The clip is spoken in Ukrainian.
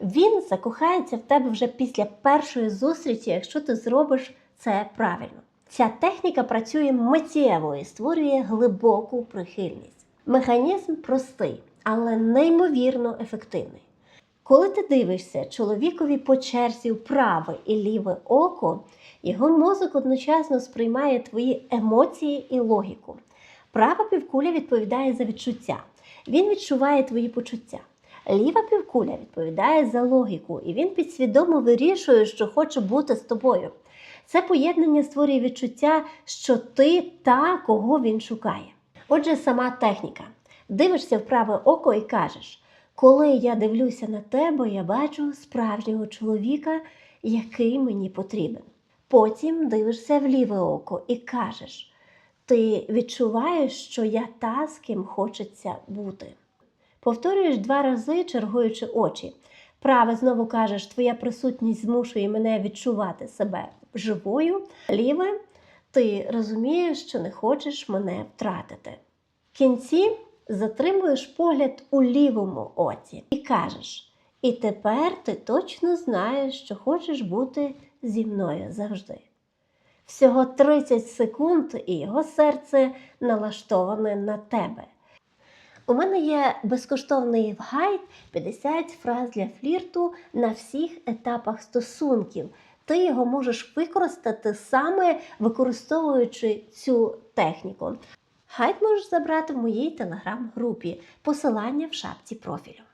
Він закохається в тебе вже після першої зустрічі, якщо ти зробиш це правильно. Ця техніка працює миттєво і створює глибоку прихильність. Механізм простий, але неймовірно ефективний. Коли ти дивишся чоловікові по черзі праве і ліве око, його мозок одночасно сприймає твої емоції і логіку. Права півкуля відповідає за відчуття. Він відчуває твої почуття. Ліва півкуля відповідає за логіку, і він підсвідомо вирішує, що хоче бути з тобою. Це поєднання створює відчуття, що ти та, кого він шукає. Отже, сама техніка. Дивишся в праве око і кажеш: коли я дивлюся на тебе, я бачу справжнього чоловіка, який мені потрібен. Потім дивишся в ліве око і кажеш: ти відчуваєш, що я та, з ким хочеться бути. Повторюєш два рази, чергуючи очі. Праве знову кажеш, твоя присутність змушує мене відчувати себе живою. Ліве, ти розумієш, що не хочеш мене втратити. В кінці затримуєш погляд у лівому оці і кажеш: І тепер ти точно знаєш, що хочеш бути зі мною завжди. Всього 30 секунд, і його серце налаштоване на тебе. У мене є безкоштовний гайд 50 фраз для флірту на всіх етапах стосунків. Ти його можеш використати саме використовуючи цю техніку. Гайд можеш забрати в моїй телеграм-групі. Посилання в шапці профілю.